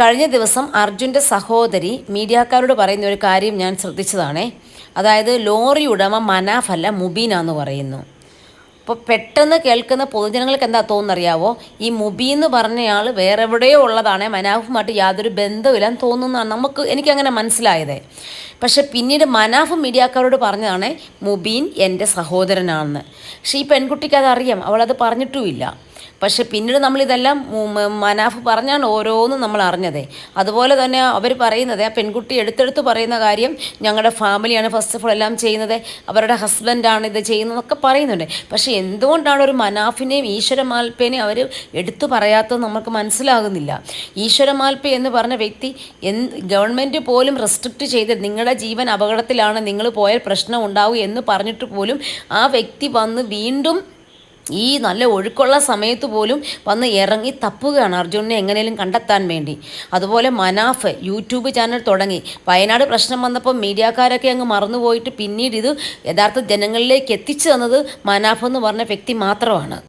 കഴിഞ്ഞ ദിവസം അർജുന്റെ സഹോദരി മീഡിയക്കാരോട് പറയുന്ന ഒരു കാര്യം ഞാൻ ശ്രദ്ധിച്ചതാണേ. അതായത് ലോറി ഉടമ മനാഫല്ല മുബീന എന്ന് പറയുന്നു. അപ്പോൾ പെട്ടെന്ന് കേൾക്കുന്ന പൊതുജനങ്ങൾക്ക് എന്താ തോന്നുന്നറിയാവോ ഈ മുബി എന്ന് പറഞ്ഞയാൾ വേറെ എവിടെയോ ഉള്ളതാണ്. മനാഫുമായിട്ട് യാതൊരു ബന്ധമില്ലാന്ന് തോന്നുന്നതാണ് നമുക്ക് എനിക്കങ്ങനെ മനസ്സിലായത്. പക്ഷെ പിന്നീട് മനാഫ് മീഡിയക്കാരോട് പറഞ്ഞതാണ് മുബീൻ എന്റെ സഹോദരനാണെന്ന്. പക്ഷേ ഈ പെൺകുട്ടിക്ക് അതറിയാം. അവളത് പറഞ്ഞിട്ടുമില്ല. പക്ഷെ പിന്നീട് നമ്മളിതെല്ലാം മനാഫ് പറഞ്ഞാണ് ഓരോന്നും നമ്മൾ അറിഞ്ഞത്. അതുപോലെ തന്നെ അവർ പറയുന്നത് ആ പെൺകുട്ടി എടുത്തെടുത്ത് പറയുന്ന കാര്യം ഞങ്ങളുടെ ഫാമിലിയാണ് ഫസ്റ്റ് ഓഫ് ഓൾ എല്ലാം ചെയ്യുന്നത് അവരുടെ ഹസ്ബൻഡാണ് ഇത് ചെയ്യുന്നതെന്നൊക്കെ പറയുന്നുണ്ട്. പക്ഷെ എന്തുകൊണ്ടാണ് ഒരു മനാഫിനെയും ഈശ്വരമാൽപ്പേനെയും അവർ എടുത്തു പറയാത്തത് നമുക്ക് മനസ്സിലാകുന്നില്ല? ഈശ്വരമാൽപ്പ എന്ന് പറഞ്ഞ വ്യക്തി എന്ത് ഗവൺമെന്റ് പോലും റെസ്ട്രിക്റ്റ് ചെയ്ത് നിങ്ങളുടെ ജീവൻ അപകടത്തിലാണ് നിങ്ങൾ പോയാൽ പ്രശ്നം ഉണ്ടാവും എന്ന് പറഞ്ഞിട്ട് പോലും ആ വ്യക്തി വന്ന് വീണ്ടും ഈ നല്ല ഒഴുക്കുള്ള സമയത്ത് പോലും വന്ന് ഇറങ്ങി തപ്പുകയാണ് അർജുനെ എങ്ങനെയും കണ്ടെത്താൻ വേണ്ടി. അതുപോലെ മനാഫ് യൂട്യൂബ് ചാനൽ തുടങ്ങി. വയനാട് പ്രശ്നം വന്നപ്പോൾ മീഡിയക്കാരൊക്കെ അങ്ങ് മറന്നുപോയിട്ട് പിന്നീട് ഇത് യഥാർത്ഥ ജനങ്ങളിലേക്ക് എത്തിച്ചു തന്നത് മനാഫ് എന്ന് പറഞ്ഞ വ്യക്തി മാത്രമാണ്.